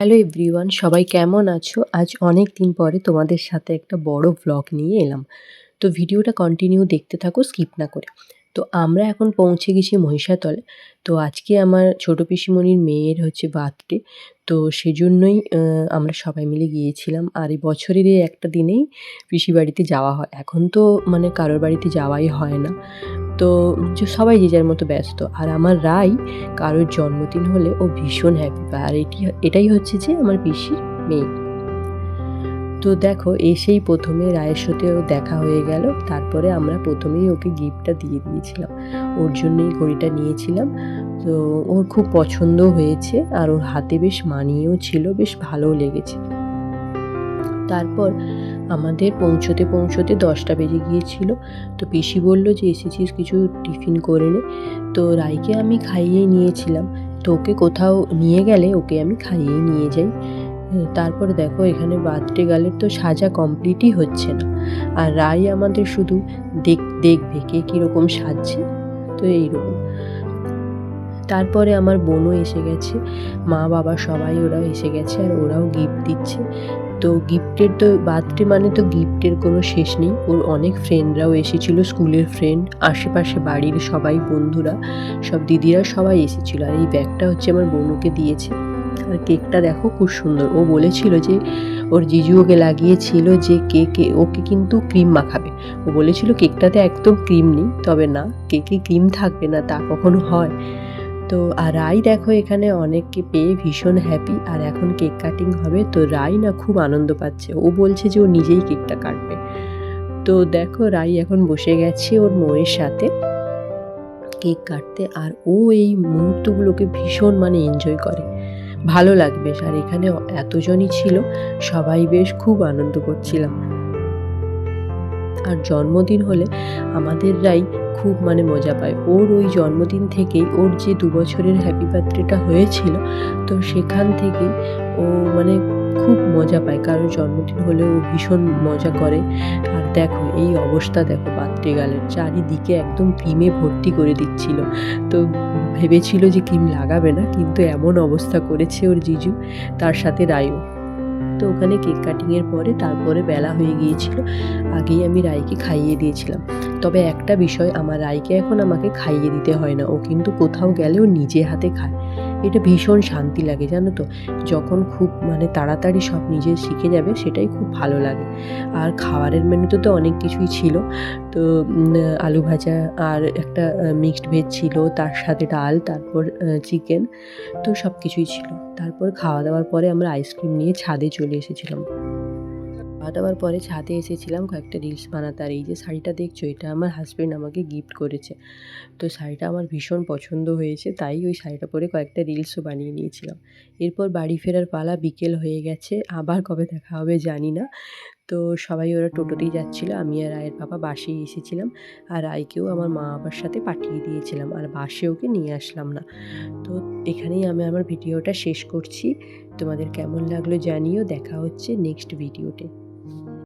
Hello everyone সবাই কেমন আছো? আজ অনেক দিন পরে তোমাদের সাথে একটা বড় ভ্লগ নিয়ে এলাম। তো ভিডিওটা কন্টিনিউ দেখতে থাকো স্কিপ না করে। তো আমরা এখন পৌঁছে গেছি মহিষাতলে। তো আজকে আমার ছোটো পিসিমণির মেয়ের হচ্ছে বার্থডে তো সেজন্যই জন্যই আমরা সবাই মিলে গিয়েছিলাম। আর এই বছরের এই একটা দিনেই পিসি বাড়িতে যাওয়া হয়। এখন তো মানে কারোর বাড়িতে যাওয়াই হয় না। তো সবাই যে যার মতো ব্যস্ত। আর আমার রাই কারোর জন্মদিন হলে ও ভীষণ হ্যাপি পায় আর এটি, এটাই হচ্ছে যে আমার পিসির মেয়ে। তো দেখো, এসেই প্রথমে রায়ের সাথেও দেখা হয়ে গেল। তারপরে আমরা প্রথমেই ওকে গিফটটা দিয়ে দিয়েছিলাম। ওর জন্যই ঘড়িটা নিয়েছিলাম। তো ওর খুব পছন্দ হয়েছে আর ওর হাতে বেশ মানিয়েও ছিল, বেশ ভালোও লেগেছে। তারপর আমাদের পৌঁছতে পৌঁছতে দশটা বেজে গিয়েছিল। তো পিসি বলল যে, এসেছিস কিছু টিফিন করে নে। তো রাইকে আমি খাইয়ে নিয়েছিলাম। তো ওকে কোথাও নিয়ে গেলে ওকে আমি খাইয়ে নিয়ে যাই। তারপরে দেখো, এখানে বার্থডে গালের তো সাজা কমপ্লিটই হচ্ছে না। আর রাই আমাদের শুধু দেখ, দেখবে কে কীরকম সাজছে, তো এইরকম। তারপরে আমার বোনও এসে গেছে, মা, বাবা সবাই ওরাও এসে গেছে আর ওরাও গিফট দিচ্ছে। তো গিফটের তো বার্থডে মানে তো গিফটের কোনো শেষ নেই। ওর অনেক ফ্রেন্ডরাও এসেছিল, স্কুলের ফ্রেন্ড আশেপাশে বাড়ির সবাই, বন্ধুরা, সব দিদিরা সবাই এসেছিল। আর এই ব্যাগটা হচ্ছে আমার বোনুকে দিয়েছে। আর কেকটা দেখো খুব সুন্দর। ও বলেছিল যে, ওর জিজু ওকে লাগিয়েছিল যে কেকে, ওকে কিন্তু ক্রিম মাখাবে। ও বলেছিল কেকটাতে একদম ক্রিম নেই, তবে না, কেকে ক্রিম থাকবে না, তা কখনো হয়। তো, আর রাই দেখো এখানে অনেককে পেয়ে ভীষণ হ্যাপি আর এখন কেক কাটিং হবে, তো রাই না খুব আনন্দ পাচ্ছে। ও বলছে যে ও নিজেই কেকটা কাটবে। তো দেখো রাই এখন বসে গেছে ওর মোয়ের সাথে কেক কাটতে, আর ও এই মুহূর্তগুলোকে ভীষণ মানে এনজয় করে। ভালো লাগবে। আর এখানে এতজনই ছিল, সবাই বেশ খুব আনন্দ করছিলাম। আর জন্মদিন হলে আমাদেররাই খুব মানে মজা পায়। ওর ওই জন্মদিন থেকেই ওর যে দু বছরের হ্যাপি বার্থডেটা হয়েছিল, তো সেখান থেকে ও মানে খুব মজা পায়। কারোর জন্মদিন হলে ও ভীষণ মজা করে। আর দেখো, এই অবস্থা দেখো বার্থডে গালের চারিদিকে একদম ক্রিমে ভর্তি করে দিচ্ছিল। তো ভেবেছিল যে ক্রিম লাগাবে না, কিন্তু এমন অবস্থা করেছে ওর জিজু, তার সাথে রায়ও। তো ওখানে কেক কাটিংয়ের পরে তারপরে বেলা হয়ে গিয়েছিল। আগেই আমি রায়কে খাইয়ে দিয়েছিলাম। তবে একটা বিষয়, আমার রায়কে এখন আমাকে খাইয়ে দিতে হয় না। ও কিন্তু কোথাও গেলেও নিজে হাতে খায়। এটা ভীষণ শান্তি লাগে, জানো তো? যখন খুব মানে তাড়াতাড়ি সব নিজে শিখে যাবে, সেটাই খুব ভালো লাগে। আর খাবারের মেনুতে তো অনেক কিছুই ছিল। তো আলু ভাজা আর একটা মিক্সড ভেজ ছিল, তার সাথে ডাল, তারপর চিকেন তো সব কিছুই ছিল। তারপর খাওয়া দাওয়ার পরে আমরা আইসক্রিম নিয়ে ছাদে চলে এসেছিলাম। খাওয়া দাওয়ার পরে ছাদে এসেছিলাম কয়েকটা রিলস বানাতে। আর এই যে শাড়িটা দেখছ, এটা আমার হাজব্যান্ড আমাকে গিফট করেছে। তো শাড়িটা আমার ভীষণ পছন্দ হয়েছে, তাই ওই শাড়িটা পরে কয়েকটা রিলসও বানিয়ে নিয়েছিলাম। এরপর বাড়ি ফেরার পালা বিকেল হয়ে গেছে, আবার কবে দেখা হবে জানি না। তো সবাই ওরা টোটোতেই যাচ্ছিল, আমি আর রায়ের বাবা বাসেই এসেছিলাম। আর রায়কেও আমার মা বাবার সাথে পাঠিয়ে দিয়েছিলাম, আর বাসে ওকে নিয়ে আসলাম না। তো এখানেই আমি আমার ভিডিওটা শেষ করছি। তোমাদের কেমন লাগল জানিও, দেখা হচ্ছে নেক্সট ভিডিওতে